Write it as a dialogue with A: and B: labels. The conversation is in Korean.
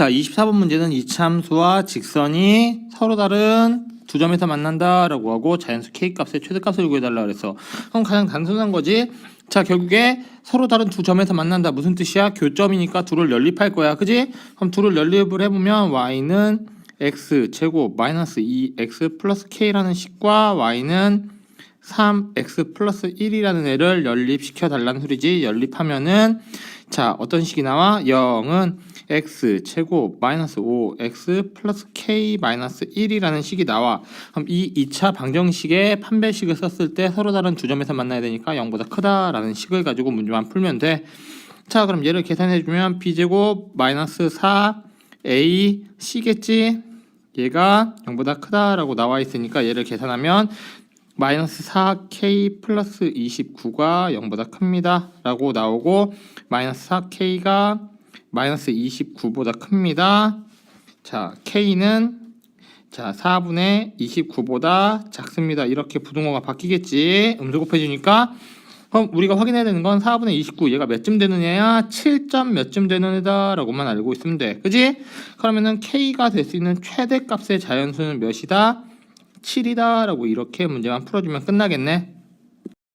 A: 자, 24번 문제는 이참수와 직선이 서로 다른 두 점에서 만난다라고 하고 자연수 k 값의 최대값을 구해달라 그랬어. 그럼 가장 단순한 거지. 자, 결국에 서로 다른 두 점에서 만난다. 무슨 뜻이야? 교점이니까 둘을 연립할 거야. 그지? 그럼 둘을 연립을 해보면 y는 x 제곱 마이너스 2x 플러스 k라는 식과 y는 3x 플러스 1이라는 애를 연립시켜 달라는 소리지. 연립하면은 자 어떤 식이 나와? 0은 x 제곱 마이너스 5x 플러스 k 마이너스 1이라는 식이 나와. 그럼 이 2차 방정식의 판별식을 썼을 때 서로 다른 두 점에서 만나야 되니까 0보다 크다라는 식을 가지고 문제만 풀면 돼. 자 그럼 얘를 계산해 주면 b 제곱 마이너스 4a c겠지? 얘가 0보다 크다라고 나와 있으니까 얘를 계산하면 마이너스 4k 플러스 29가 0보다 큽니다. 라고 나오고 마이너스 4k가 마이너스 29보다 큽니다. 자, k는 자 4분의 29보다 작습니다. 이렇게 부등호가 바뀌겠지. 음수 곱해주니까 그럼 우리가 확인해야 되는 건 4분의 29 얘가 몇점 되는 애야? 7점 몇점 되는 애다 라고만 알고 있으면 돼. 그지? 그러면은 k가 될 수 있는 최대 값의 자연수는 몇이다? 7이다 라고 이렇게 문제만 풀어주면 끝나겠네